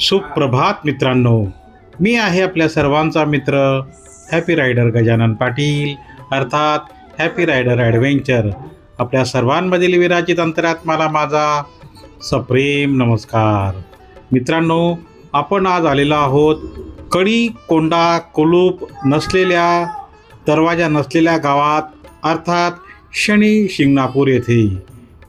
सुप्रभात मित्रांनो. मी आहे आपल्या सर्वांचा मित्र हॅपी रायडर गजानन पाटील अर्थात हॅपी रायडर ॲडव्हेंचर आपल्या सर्वांमधील विराजित अंतरात्माला माझा सप्रेम नमस्कार. मित्रांनो आपण आज आलेलो आहोत कडी कोंडा कुलूप नसलेल्या दरवाजा नसलेल्या गावात अर्थात शनी शिंगणापूर येथे.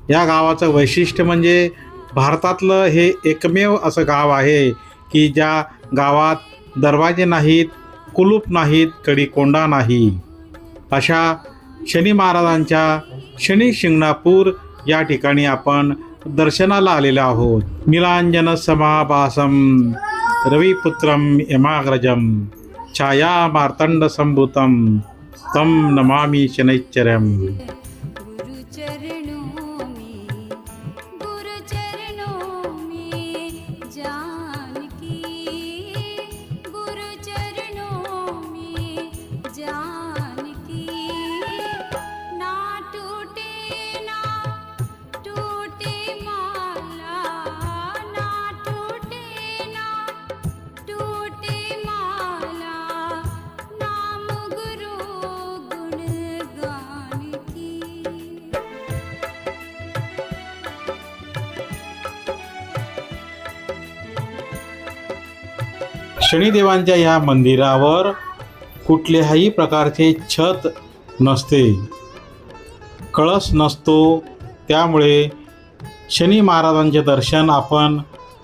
या गावाचं वैशिष्ट्य म्हणजे भारतातलं हे एकमेव असं गाव आहे की ज्या गावात दरवाजे नाहीत कुलूप नाहीत कडी कोंडा नाही. अशा शनी महाराजांच्या शनी शिंगणापूर या ठिकाणी आपण दर्शनाला आलेलो आहोत. नीलांजन समाभासम रविपुत्रम यमाग्रजम छाया मार्तंड संभूतम तम नमामि शनैश्चर्यम. में शनिदेवांच्या या मंदिरावर कुठल्याही प्रकारचे छत नसते. कळस नसतो. त्यामुळे शनी महाराजांचे दर्शन आपण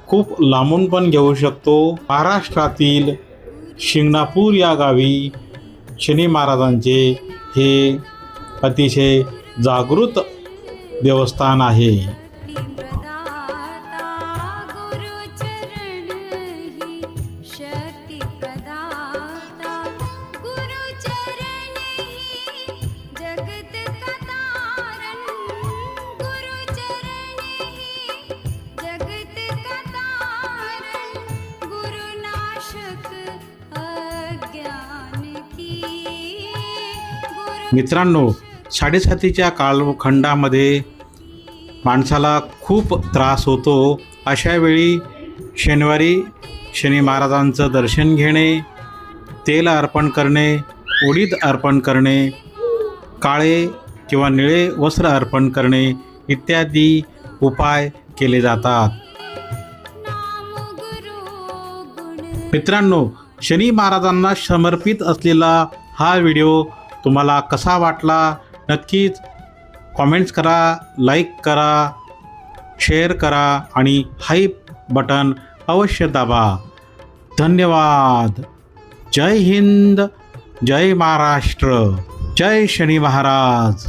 खूप लांबून पण घेऊ शकतो. महाराष्ट्रातील शिंगणापूर या गावी शनी महाराजांचे हे अतिशय जागृत देवस्थान आहे. मित्रांनो साडेसातीच्या कालखंडामध्ये माणसाला खूप त्रास होतो. अशा वेळी शनिवारी शनी महाराजांचं दर्शन घेणे तेल अर्पण करणे उडीद अर्पण करणे काळे किंवा निळे वस्त्र अर्पण करणे इत्यादी उपाय केले जातात. मित्रांनो शनी महाराजांना समर्पित असलेला हा व्हिडिओ तुम्हाला कसा वाटला? नक्कीच कॉमेंट्स करा लाईक करा शेअर करा आणि हाईप बटन अवश्य दाबा. धन्यवाद. जय हिंद जय महाराष्ट्र जय शनी महाराज.